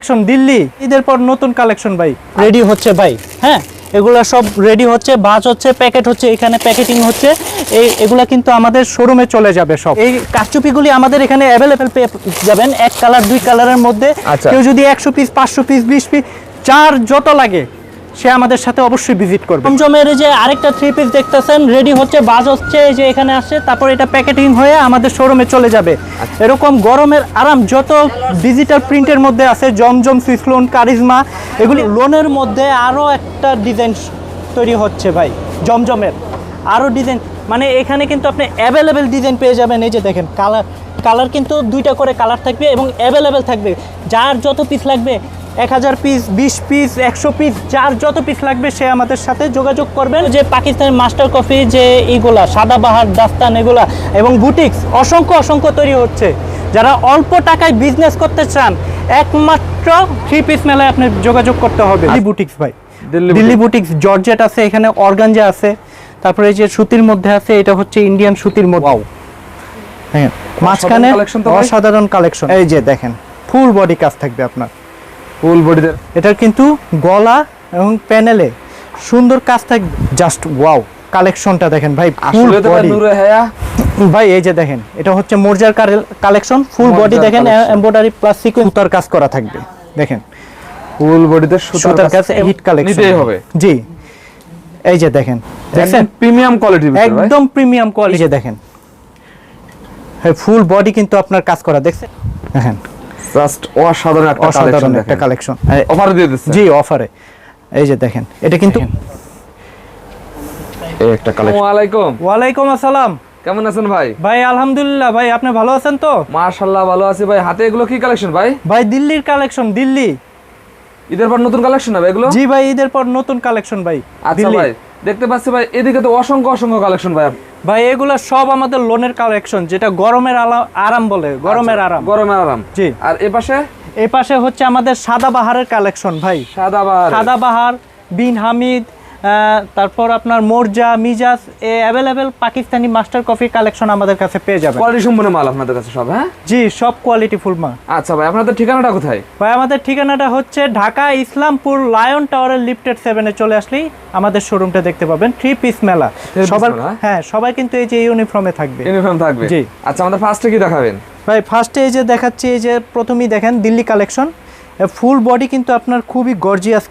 Collection Delhi ঈদের পর নতুন কালেকশন ভাই। রেডি হচ্ছে ভাই। হ্যাঁ এগুলো সব রেডি হচ্ছে বাজ হচ্ছে প্যাকেট হচ্ছে এখানে প্যাকেটিং হচ্ছে। এই এগুলো কিন্তু আমাদের শোরুমে চলে যাবে সব। এই কাচুপিগুলি আমাদের এখানে অ্যাভেলেবেল পেয়ে যাবেন এক কালার দুই কালারের মধ্যে। আচ্ছা। কেউ যদি একশো পিস পাঁচশো পিস বিশ পিস চার যত লাগে সে আমাদের সাথে অবশ্যই ভিজিট করবে। জমজমের এই যে আরেকটা থ্রি পিস দেখতেছেন রেডি হচ্ছে বাজ হচ্ছে এই যে এখানে আসছে তারপর এটা প্যাকেটিং হয়ে আমাদের শোরুমে চলে যাবে। এরকম গরমের আরাম যত ডিজিটাল প্রিন্টের মধ্যে আছে জমজম সুইসলোন কারিজমা এগুলি লোনের মধ্যে আরও একটা ডিজাইন তৈরি হচ্ছে ভাই জমজমের। আরও ডিজাইন মানে এখানে কিন্তু আপনি অ্যাভেলেবেল ডিজাইন পেয়ে যাবেন এই যে দেখেন কালার কালার কিন্তু দুইটা করে কালার থাকবে এবং অ্যাভেলেবেল থাকবে। যার যত পিস লাগবে এক হাজার পিস বিশ পিস একশো পিস যার যত পিস লাগবে সে আমাদের সাথে যোগাযোগ করবেন। যে পাকিস্তানের মাস্টার কফি যে এইগুলা সাদাবাহার দাস্তান এগুলা এবং বুটিক্স অসংখ্য অসংখ্য তৈরি হচ্ছে। যারা অল্প টাকায় বিজনেস করতে চান একমাত্র থ্রি পিস মেলায় আপনি যোগাযোগ করতে হবে। বুটিক্স ভাই। দিল্লি বুটিক্স জর্জেট আছে এখানে অর্গানজা আছে তারপরে এই যে সুতির মধ্যে আছে এটা হচ্ছে ইন্ডিয়ান সুতির মধ্যে। হ্যাঁ মাঝখানে তো অসাধারণ কালেকশন এই যে দেখেন ফুল বডি কাজ থাকবে আপনার। ফুল বডিতে এটার কিন্তু গলা এবং প্যানেলে সুন্দর কাজ থাকবে। জাস্ট ওয়াও কালেকশনটা দেখেন ভাই আসলে তো নূরে হায়া। ভাই এই যে দেখেন এটা হচ্ছে মোর্জার কালেকশন ফুল বডি দেখেন। এমব্রয়ডারি প্লাস সিকোয়েন্স সুতার কাজ করা থাকবে দেখেন। ফুল বডিতে সুতার কাছে হিট কালেকশন নিতেই হবে। জি। এই যে দেখেন দেখেন প্রিমিয়াম ভাই। একদম প্রিমিয়াম কোয়ালিটি দেখেন। হ্যাঁ ফুল বডি কিন্তু আপনার কাজ করা দেখছেন? দেখেন। জাস্ট অসাধারণ একটা কালেকশন অসাধারণ একটা কালেকশন অফার দিয়ে দিচ্ছে? জি অফারে এই যে দেখেন এটা কিন্তু এই একটা কালেকশন ওয়ালাইকুম। ওয়ালাইকুম আসসালাম। কেমন আছেন ভাই? ভাই আলহামদুলিল্লাহ ভাই আপনি ভালো আছেন তো? মাশাআল্লাহ ভালো আছি ভাই। হাতে এগুলো কি কালেকশন ভাই? ভাই দিল্লির কালেকশন দিল্লি। ঈদের পর নতুন কালেকশন হবে এগুলো? জি ভাই ঈদের পর নতুন কালেকশন ভাই আচ্ছা ভাই। দেখতে পাচ্ছি ভাই এদিকে তো অসংখ্য অসংখ্য কালেকশন ভাই ভাই এগুলো সব আমাদের লোনের কালেকশন যেটা গরমের আরাম বলে গরমের আরাম। গরমের আরাম। জি। আর এ পাশে? এ পাশে হচ্ছে আমাদের সাদা বাহারের কালেকশন ভাই। সাদা বাহার। সাদা বাহার বিন হামিদ তারপর আপনার মোরজা মিজাজ এ available Pakistani master copy collection আমাদের কাছে পেয়ে যাবেন। কোয়ালিটি সম্পূর্ণ মাল আপনাদের কাছে সব হ্যাঁ? জি সব কোয়ালিটি ফুল মাল। আচ্ছা ভাই আপনাদের ঠিকানাটা কোথায়? ভাই আমাদের ঠিকানাটা হচ্ছে ঢাকা ইসলামপুর লায়ন টাওয়ারের লিফটেড সেভেনে চলে আসলেই আমাদের শোরুমটা দেখতে পাবেন থ্রি পিস মেলা। সবার মেলা? হ্যাঁ? সবাই কিন্তু এই যে ইউনিফর্মে থাকবে। ইউনিফর্ম থাকবে। জি। আচ্ছা আমাদের ফার্স্টে কি দেখাবেন? ভাই ফার্স্টে এই যে দেখাচ্ছি এই যে প্রথমেই দেখেন দিল্লি কালেকশন ফুল বডি কিন্তু আপনার খুবই গর্জিয়াস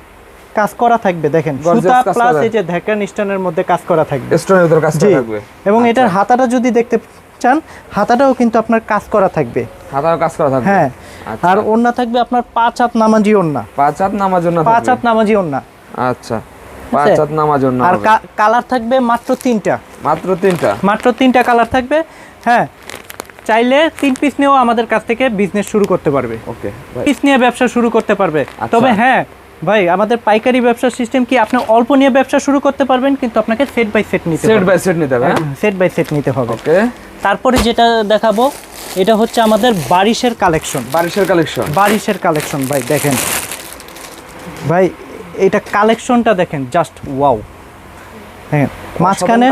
কাজ করা থাকবে দেখেন। সুতা প্লাস এই যে ঢাকান স্টোনের মধ্যে কাজ করা থাকবে। স্টোনের ভিতর কাজটা জি। থাকবে। এবং আচ্ছা। এটার হাতাটা যদি দেখতে চান হাতাটাও কিন্তু আপনার কাজ করা থাকবে। হাতাও কাজ করা থাকবে। হ্যাঁ। আচ্ছা। আর ওন্না থাকবে আপনার পাঁচ হাত নামাজি ওন্না পাঁচ হাত নামার জন্য পাঁচ হাত নামাজি ওন্না আচ্ছা। পাঁচ হাত নামার জন্য আর কালার থাকবে মাত্র তিনটা। মাত্র তিনটা? মাত্র তিনটা কালার থাকবে। হ্যাঁ। চাইলে তিন পিস নিয়েও আমাদের কাছ থেকে বিজনেস শুরু করতে পারবে। ওকে পিস নিয়ে ব্যবসা শুরু করতে পারবে। আচ্ছা। তবে হ্যাঁ ভাই আমাদের পাইকারি ব্যবসার সিস্টেম কি আপনি অল্প নিয়ে ব্যবসা শুরু করতে পারবেন কিন্তু আপনাকে সেট বাই সেট নিতে সেট বাই সেট নিতে হবে সেট বাই সেট নিতে হবে। ওকে তারপরে যেটা দেখাবো এটা হচ্ছে আমাদের বারিশের কালেকশন বারিশের কালেকশন বারিশের কালেকশন ভাই দেখেন। ভাই এটা কালেকশনটা দেখেন জাস্ট ওয়াও হ্যাঁ মাঝখানে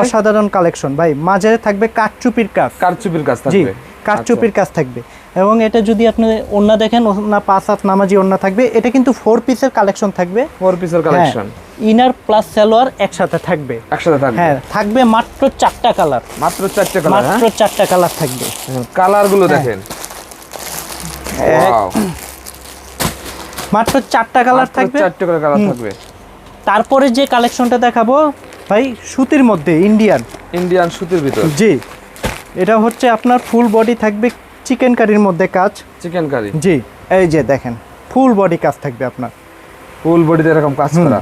অসাধারণ কালেকশন ভাই। মাঝে থাকবে কাঠচুপির কাজ। কারচুপির কাজ থাকবে। কাঠচুপির কাজ থাকবে। এবং এটা যদি আপনি ওন্না দেখেন ওন্না পাঁচ হাত নামাজি ওন্না থাকবে। এটা কিন্তু ফোর পিসের কালেকশন থাকবে। ফোর পিসের কালেকশন ইনার প্লাস সালোয়ার একসাথে থাকবে। একসাথে থাকবে? হ্যাঁ থাকবে মাত্র চারটা কালার মাত্র চারটা কালার হ্যাঁ? মাত্র চারটা কালার থাকবে। কালারগুলো দেখেন। মাত্র চারটা কালার থাকবে। চারটে কালার থাকবে। তারপরে যে কালেকশনটা দেখাবো ভাই সুতির মধ্যে ইন্ডিয়ান ইন্ডিয়ান সুতির ভিতর। জি। এটা হচ্ছে আপনার ফুল বডি থাকবে চিকেন কারির মধ্যে কাজ? চিকেন কারি জি এই যে দেখেন ফুল বডি কাজ থাকবে আপনার। ফুল বডিতে এরকম কাজ করা?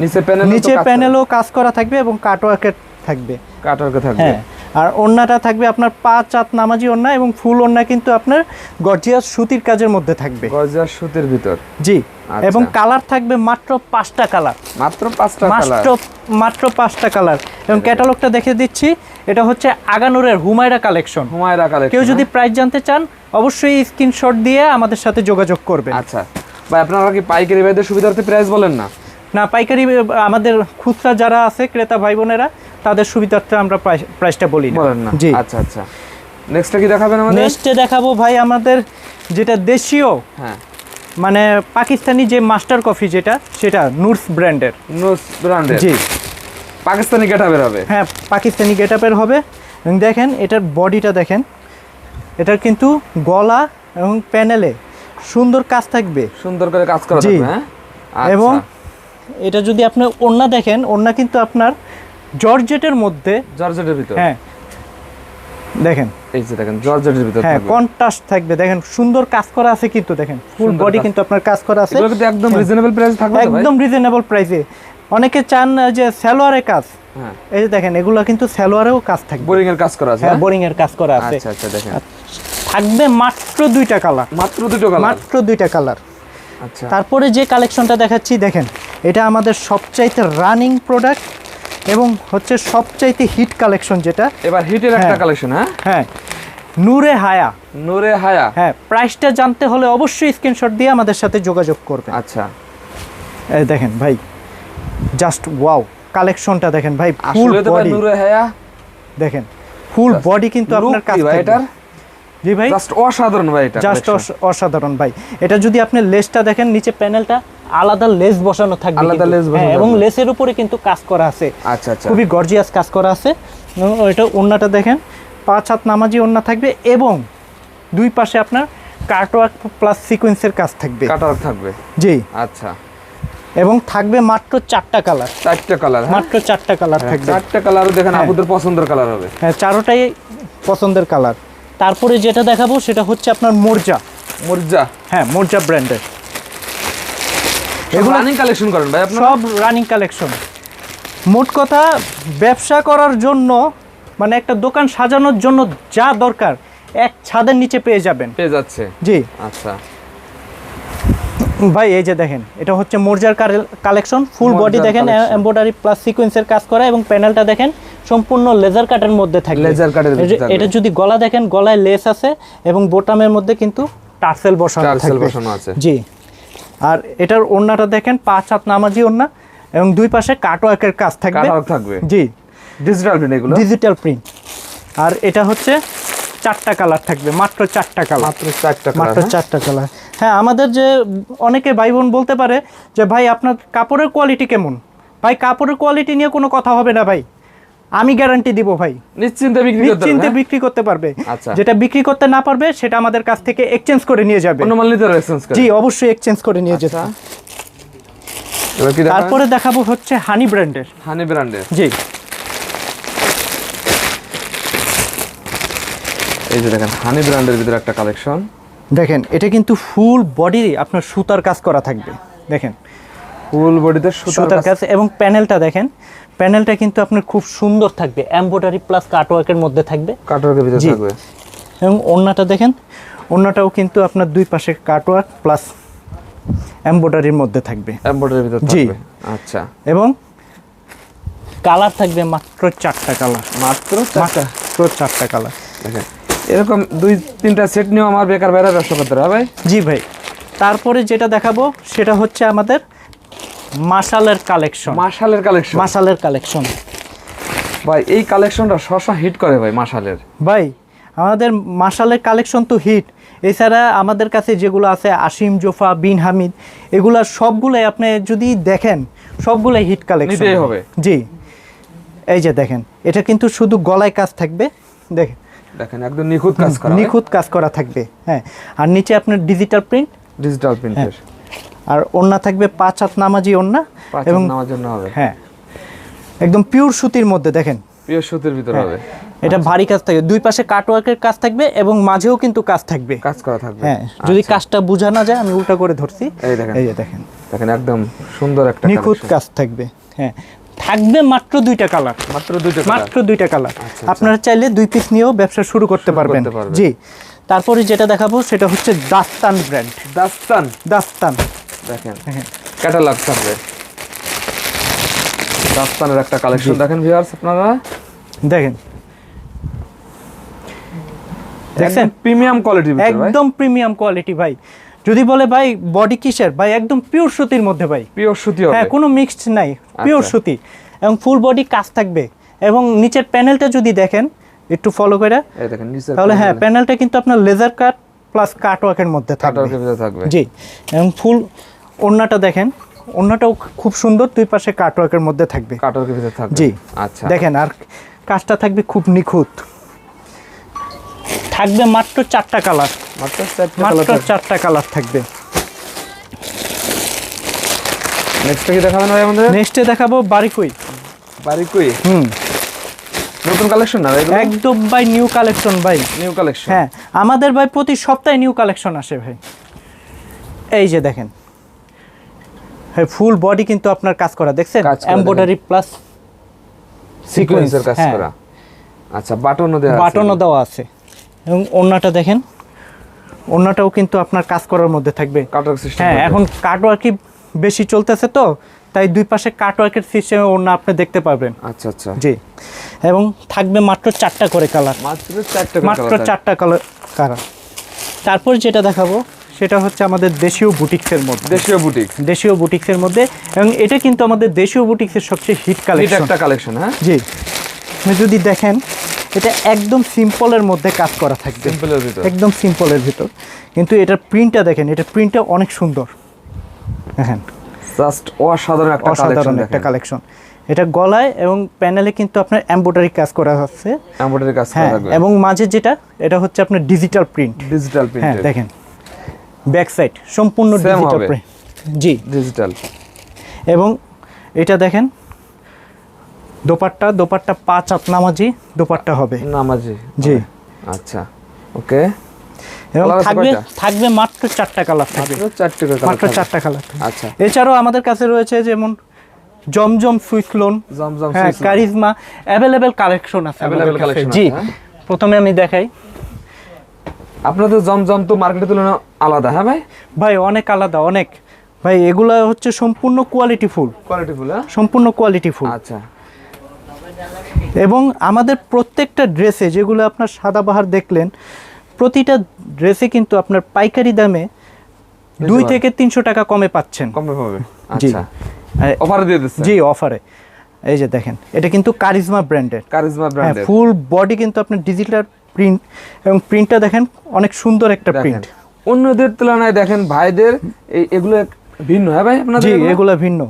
নিচে প্যানেল নিচে প্যানেলও কাজ করা থাকবে এবং কাটওয়ার্কের থাকবে। কাটারকে থাকবে। হ্যাঁ আর ওন্নাটা থাকবে আপনার পাঁচ চাত নামাজি ওন্না এবং ফুল ওন্না কিন্তু আপনার গর্জিয়াস সুতির কাজের মধ্যে থাকবে। গর্জিয়াস সুতির ভিতর। জি। এবং কালার থাকবে মাত্র পাঁচটা কালার। মাত্র পাঁচটা মাত্র মাত্র পাঁচটা কালার। এবং ক্যাটালগটা দেখে দিচ্ছি এটা হচ্ছে আগানুরের হুমায়রা কালেকশন। হুমায়রা কালেকশন কেউ যদি প্রাইস জানতে চান অবশ্যই স্ক্রিনশট দিয়ে আমাদের সাথে যোগাযোগ করবেন। আচ্ছা। ভাই আপনারা কি পাইকারি ভাইদের সুবিধার্থে প্রাইস বলেন না? না পাইকারি আমাদের খুচরা যারা আছে ক্রেতা ভাই বোনেরা তাদের সুবিধার্থে আমরা প্রাইস- প্রাইসটা বলি বলেন না। জি। আচ্ছা আচ্ছা। নেক্সটটা কি দেখাবেন আমাদের? নেক্সটে দেখাবো ভাই আমাদের যেটা দেশীয় হ্যাঁ। মানে পাকিস্তানি যে মাস্টার কফি যেটা সেটা নুরস ব্র্যান্ডের। নোস ব্র্যান্ডের? জি। পাকিস্তানি গেটাবের হবে? হ্যাঁ পাকিস্তানি গেটআপের হবে। এবং দেখেন এটার বডিটা দেখেন। এটার কিন্তু গলা এবং প্যানেলে সুন্দর কাজ থাকবে। সুন্দর করে কাজ করা। থাকবে হ্যাঁ? এবং এবং এটা যদি আপনি ওড়না দেখেন ওড়না কিন্তু আপনার জর্জেটের মধ্যে জর্জেটের ভিতর? হ্যাঁ দেখেন। এই যে দেখেন জর্জেটের ভিতর হ্যাঁ কন্ট্রাস্ট থাকবে। দেখেন সুন্দর কাজ করা আছে কিন্তু দেখেন। Full body. কিন্তু আপনার কাজ করা আছে। এগুলো কিন্তু একদম হ্যাঁ। রিজনেবল প্রাইস থাকবে একদম রিজনেবল প্রাইসে অনেকে চান যে সালোয়ারে কাজ। হ্যাঁ। এই যে দেখেন এগুলো কিন্তু সালোয়ারেও কাজ থাকবে। বোরিং এর কাজ করা আছে হ্যাঁ হ্যাঁ? বোরিং এর কাজ করা আছে। আচ্ছা আচ্ছা দেখেন। থাকবে মাত্র দুইটা কালার। মাত্র দুটো কালার? মাত্র দুইটা কালার। আচ্ছা। তারপরে যে কালেকশনটা দেখাচ্ছি দেখেন এটা আমাদের সবচাইতে রানিং প্রোডাক্ট এবং হচ্ছে সবচাইতে হিট কালেকশন যেটা। এবার হিটের একটা হ্যাঁ। কালেকশন হ্যাঁ? হ্যাঁ। নূরে হায়া। নূরে হায়া। হ্যাঁ প্রাইসটা জানতে হলে অবশ্যই স্ক্রিনশট দিয়ে আমাদের সাথে যোগাযোগ করবে আচ্ছা। এই দেখেন ভাই জাস্ট ওয়াও কালেকশনটা দেখেন ভাই ফুল বডি নূরে হায়া। দেখেন ফুল বডি কিন্তু আপনার কাজ কি ভাই থাকবে। এটার? জি ভাই? জাস্ট অসাধারণ ভাই এটা জাস্ট। অসাধারণ ভাই। এটা যদি আপনি লেসটা দেখেন নিচে প্যানেলটা আলাদা লেস বসানো থাকবে আলাদা লেস বসানো হ্যাঁ, এবং লেসের উপরে কিন্তু কাজ করা আছে। আচ্ছা আচ্ছা। খুবই গর্জিয়াস কাজ করা আছে। এটা ওন্নাটা দেখেন। পাঁচ হাত নামাজি ওন্না থাকবে এবং দুই পাশে আপনার কার্টওয়ার্ক প্লাস সিকোয়েন্সের কাজ থাকবে। কাটার থাকবে। জি। আচ্ছা। এবং থাকবে মাত্র চারটা কালার চারটা কালার হ্যাঁ? মাত্র চারটা কালার থাকবে। চারটা কালারও দেখেন হ্যাঁ। আপুদের পছন্দের কালার হবে। হ্যাঁ চারোটাই পছন্দের কালার তারপরে যেটা দেখাবো সেটা হচ্ছে আপনার মোর্জা। মুরজা। হ্যাঁ মোর্জা ব্র্যান্ডের এগুলো রানিং কালেকশন করেন ভাই আপনারা? সব রানিং কালেকশন মোট কথা ব্যবসা করার জন্য মানে একটা দোকান সাজানোর জন্য যা দরকার এক ছাদের নিচে পেয়ে যাবেন। পেয়ে যাচ্ছে। জি। আচ্ছা। ভাই এই যে দেখেন এটা হচ্ছে মোর্জার কালেকশন ফুল বডি দেখেন। এমব্রয়ডারি প্লাস সিকোয়েন্সের কাজ করা এবং প্যানেলটা দেখেন সম্পূর্ণ লেজার কাটের মধ্যে এই যে- থাকবে। এটা যদি গলা দেখেন গলায় লেস আছে এবং বোটামের মধ্যে কিন্তু টার্সেল বসানো আছে। জি। আর এটার ওড়নাটা দেখেন পাঁচ হাত নামাজি ওড়না এবং দুই পাশে কাটওয়ার্কের কাজ থাকবে। থাকবে। জি। ডিজিটাল প্রিন্ট এগুলো? ডিজিটাল প্রিন্ট আর এটা হচ্ছে চারটা কালার থাকবে মাত্র চারটা কালার। মাত্র চারটা মাত্র চারটা কালার। হ্যাঁ আমাদের যে অনেকে ভাই বোন বলতে পারে যে ভাই আপনার কাপড়ের কোয়ালিটি কেমন? ভাই কাপড়ের কোয়ালিটি নিয়ে কোনো কথা হবে না ভাই। আমি গ্যারান্টি দিব ভাই। নিশ্চিন্তে বিক্রি করতে নিশ্চিন্তে বিক্রি করতে পারবে। আচ্ছা। যেটা বিক্রি করতে না পারবে সেটা আমাদের কাছ থেকে এক্সচেঞ্জ করে নিয়ে যাবে। জি অবশ্যই এক্সচেঞ্জ করে নিয়ে যেতে। আচ্ছা। তারপরে দেখাবো হচ্ছে হানি ব্র্যান্ডের হানি ব্র্যান্ডের জি। এই যে দেখেন হানি ব্র্যান্ডের ভিতরে একটা কালেকশন দেখেন এটা কিন্তু ফুল বডি আপনার সুতার কাজ করা থাকবে। দেখেন ফুল বডিতে সুতার কাজ। এবং প্যানেলটা দেখেন প্যানেলটা কিন্তু আপনার খুব সুন্দর থাকবে এমব্রয়ডারি প্লাস কাটওয়ার্কের মধ্যে থাকবে। কাটারের ভিতরে থাকবে। এবং ওড়নাটা দেখেন ওড়নাটাও কিন্তু আপনার দুই পাশে কাটওয়ার্ক প্লাস এমব্রয়ডারির মধ্যে থাকবে। এমব্রয়ডারির ভিতরে জি। আচ্ছা। এবং কালার থাকবে মাত্র চারটা কালার। মাত্র চারটা? মাত্র চারটা কালার। দেখেন এরকম দুই তিনটা সেট নিয়েও আমার বেকার বাইরে ব্যবসা করতে হবে ভাই? জি ভাই। তারপরে যেটা দেখাবো সেটা হচ্ছে আমাদের মাসালের কালেকশন। মাশালের কালেকশন। মাসালের কালেকশন। ভাই এই কালেকশনটা শশা হিট করে ভাই মাশালের। ভাই আমাদের মাসালের কালেকশন তো হিট। এছাড়া আমাদের কাছে যেগুলো আছে আসিম জোফা বিন হামিদ এগুলা সবগুলাই আপনি যদি দেখেন সবগুলাই হিট কালেকশন। হবে। জি। এই যে দেখেন এটা কিন্তু শুধু গলায় কাজ থাকবে। দেখেন। দেখেন একদম নিখুঁত কাজ করা নিখুঁত কাজ করা থাকবে হ্যাঁ। আর নিচে আপনার ডিজিটাল প্রিন্ট ডিজিটাল প্রিন্টের আর ওন্না থাকবে পাঁচ হাত নামাজি ওন্না এবং নেওয়ার জন্য হবে। হ্যাঁ একদম পিওর সুতির মধ্যে দেখেন। পিওর সুতির ভিতরে হ্যাঁ। হবে। এটা ভারী কাজ থাকবে। দুই পাশে কাটওয়ার্কের কাজ থাকবে এবং মাঝেও কিন্তু কাজ থাকবে। কাজ করা থাকবে। হ্যাঁ যদি কাজটা বোঝা না যায় আমি উল্টা করে ধরছি। এই দেখেন। এই যে দেখেন। দেখেন একদম সুন্দর একটা নিখুঁত কাজ থাকবে। হ্যাঁ থাকবে মাত্র দুইটা কালার মাত্র দুইটা মাত্র দুইটা কালার আচ্ছা। আপনারা চাইলে দুই পিস নিয়েও ব্যবসা শুরু করতে পারবেন। জি তারপরে যেটা দেখাবো সেটা হচ্ছে দাস্তান ব্র্যান্ড দাস্তান। দাস্তান। দেখেন। ক্যাটালগ থাকবে দাস্তানের একটা কালেকশন দেখেন ভিউয়ার্স আপনারা। দেখেন। দেখছেন? প্রিমিয়াম ভাই। একদম প্রিমিয়াম কোয়ালিটি ভাই। যদি বলে ভাই বডি কিসের? ভাই একদম পিওর সুতির মধ্যে ভাই। পিওর সুতি হবে। হ্যাঁ কোনো মিক্সড নাই। পিওর আচ্ছা। সুতি। এবং ফুল বডি কাজ থাকবে। এবং নিচের প্যানেলটা যদি দেখেন একটু ফলো করে দেখেন তাহলে হ্যাঁ প্যানেলটা কিন্তু আপনার লেজার কাট প্লাস কাটওয়ার্কের মধ্যে থাকবে। থাকবে। জি। এবং ফুল ওড়নাটা দেখেন ওড়নাটাও খুব সুন্দর দুই পাশে কাটওয়ার্কের মধ্যে থাকবে। কাটার ভিতরে থাকবে? জি। আচ্ছা। দেখেন আর কাজটা থাকবে খুব নিখুঁত। থাকবে মাত্র চারটা কালার মাত্র চারটে কালার থাকবে। চারটা কালার থাকবে। নেক্সট কি দেখাবেন ভাই আমাদের? নেক্সটে দেখাবো বারিকুই। বাড়ি কই হুম। নতুন কালেকশন না এগুলো? একদম ভাই নিউ কালেকশন ভাই। নিউ কালেকশন হ্যাঁ আমাদের ভাই প্রতি সপ্তাহে নিউ কালেকশন আসে ভাই। এই যে দেখেন। হ্যাঁ ফুল বডি কিন্তু আপনার কাজ করা দেখছেন? এমব্রয়ডারি প্লাস সিকোয়েন্সের কাজ হ্যাঁ। করা। আচ্ছা বাটনও দেওয়া আছে। বাটনও দেওয়া আছে। এবং ওড়নাটা দেখেন ওড়নাটাও কিন্তু আপনার কাজ করার মধ্যে থাকবে। হ্যাঁ এখন কাটওয়ার্কই বেশি চলতেছে তো তাই দুই পাশে কাটওয়ার্কের সিস্টেমে ওড়না আপনি দেখতে পাবেন আচ্ছা আচ্ছা। জি। এবং থাকবে মাত্র চারটা করে কালার মাত্র চারটে মাত্র চারটা কালার কালার তারপর যেটা দেখাবো সেটা হচ্ছে আমাদের দেশীয় বুটিক্সের মধ্যে। দেশীয় বুটিক দেশীয় বুটিক্সের মধ্যে। এবং এটা কিন্তু আমাদের দেশীয় বুটিক্সের সবচেয়ে হিট এটা কালেকশন একটা কালেকশন হ্যাঁ? জি। আপনি যদি দেখেন এটা একদম সিম্পলের মধ্যে কাজ করা থাকবে। সিম্পলের ভিতর। একদম সিম্পলের ভিতর। কিন্তু এটার প্রিন্টটা দেখেন এটার প্রিন্টটা অনেক সুন্দর। দেখেন। জাস্ট অসাধারণ একটা কালেকশন অসাধারণ একটা কালেকশন এটা গলায় এবং প্যানেলে কিন্তু আপনার এমব্রয়ডারি কাজ করা হচ্ছে। এমব্রয়ডারি কাজ করা হ্যাঁ এবং মাঝে যেটা এটা হচ্ছে আপনার ডিজিটাল প্রিন্ট ডিজিটাল হ্যাঁ দেখেন। ব্যাক সাইড সম্পূর্ণ ডিজিটাল জি। ডিজিটাল এবং এটা দেখেন দোপাট্টা দোপাট্টা পাঁচ হাত নামাজি দোপাট্টা হবে। নামাজি জি। আচ্ছা ওকে। এবং থাকবে থাকবে মাত্র চারটা কালার থাকবে। চারটে করে মাত্র চারটা কালার আচ্ছা। এছাড়াও আমাদের কাছে রয়েছে যেমন জমজম সুইস লোন জমজম হ্যাঁ কারিজমা। অ্যাভেলেবেল কালেকশন আছে Available আমাদের জি। হ্যাঁ? প্রথমে আমি দেখাই। আপনাদের জমজম তো মার্কেটের তুলনায় আলাদা হ্যাঁ ভাই? ভাই অনেক আলাদা অনেক। ভাই এগুলা হচ্ছে সম্পূর্ণ কোয়ালিটি ফুল কোয়ালিটি ফুল হ্যাঁ? সম্পূর্ণ কোয়ালিটি ফুল আচ্ছা। এবং আমাদের প্রত্যেকটা ড্রেসে যেগুলো আপনার সাদাবাহার দেখলেন প্রতিটা ড্রেসে কিন্তু আপনার পাইকারি দামে দুই থেকে তিনশো টাকা কমে পাচ্ছেন। কমে পাবে জি। আচ্ছা আর- অফার দিয়ে দিচ্ছে জি অফারে এই যে দেখেন এটা কিন্তু কারিজমা ব্র্যান্ডের কারিজমা ব্র্যান্ডের ফুল বডি কিন্তু আপনার ডিজিটাল প্রিন্ট এবং প্রিন্টটা দেখেন অনেক সুন্দর একটা প্রিন্ট অন্যদের তুলনায় দেখেন ভাইদের এই এগুলো ভিন্ন হ্যাঁ ভাই আপনাদের জি এগুলো? ভিন্ন।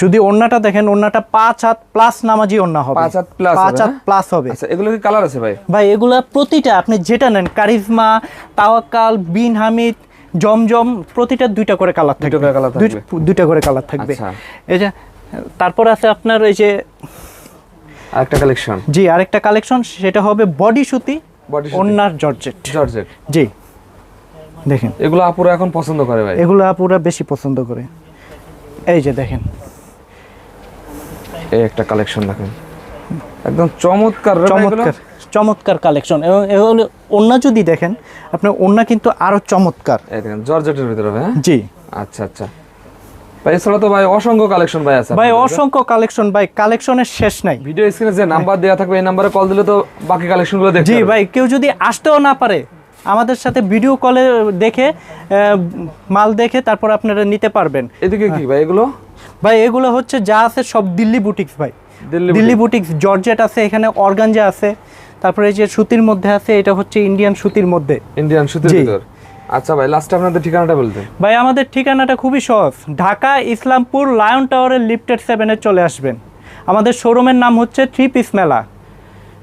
যদি ওন্নাটা দেখেন ওন্নাটা পাঁচ হাত প্লাস নামাজি ওন্না হবে। পাঁচ হাত plus পাঁচ হাত হ্যাঁ? প্লাস হবে। আচ্ছা এগুলো কি কালার আছে ভাই? ভাই এগুলো প্রতিটা আপনি যেটা নেন কারিজমা তাওয়াক্কাল বিন হামিদ জমজম প্রতিটা দুইটা করে কালার থাকবে। দুইটা করে কালার থাকবে। আচ্ছা। এই যে তারপর আছে আপনার এই যে আরেকটা কালেকশন জি আরেকটা কালেকশন সেটা হবে বডি সুতি বডি ওন্নার জর্জেট। জর্জেট। জি। দেখেন। এগুলো আপুরা এখন পছন্দ করে ভাই? এগুলো আপুরা বেশি পছন্দ করে। এই যে দেখেন। এই একটা কালেকশন দেখেন। একদম চমৎকার। চমৎকার চমৎকার কালেকশন এবং এগুলো ওন্না যদি দেখেন আপনার ওন্না কিন্তু আরও চমৎকার। এই দেখেন জর্জেটের ভিতরে হ্যাঁ? জি। আচ্ছা আচ্ছা। ভাই এছাড়া তো ভাই অসংখ্য কালেকশন ভাই আছে ভাই অসংখ্য কালেকশন ভাই কালেকশনের শেষ নাই। ভিডিও স্ক্রিনে যে নাম্বার দেওয়া থাকবে এই নাম্বারে কল দিলে তো বাকি কালেকশনগুলো দেখতে জি ভাই কেউ যদি আসতেও না পারে আমাদের সাথে ভিডিও কলে দেখে মাল দেখে তারপর আপনারা নিতে পারবেন। এদিকে কি ভাই এগুলো? ভাই এগুলো হচ্ছে যা আছে সব দিল্লি বুটিক্স ভাই। দিল্লি বুটিক্স জর্জেট আছে এখানে অর্গানজা আছে তারপরে এই যে সুতির মধ্যে আছে এটা হচ্ছে ইন্ডিয়ান সুতির মধ্যে। ইন্ডিয়ান সুতির ভিতর। আচ্ছা ভাই লাস্টে আপনাদের ঠিকানাটা বলতে ভাই, আমাদের ঠিকানাটা খুবই সহজ। ঢাকা ইসলামপুর লায়ন টাওয়ারের লিফটেড সেভেনে চলে আসবেন। আমাদের শোরুমের নাম হচ্ছে থ্রি পিস মেলা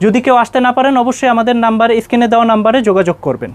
যদি কেউ আসতে না পারেন, অবশ্যই আমাদের নাম্বার, স্ক্রিনে দেওয়া নাম্বারে যোগাযোগ করবেন।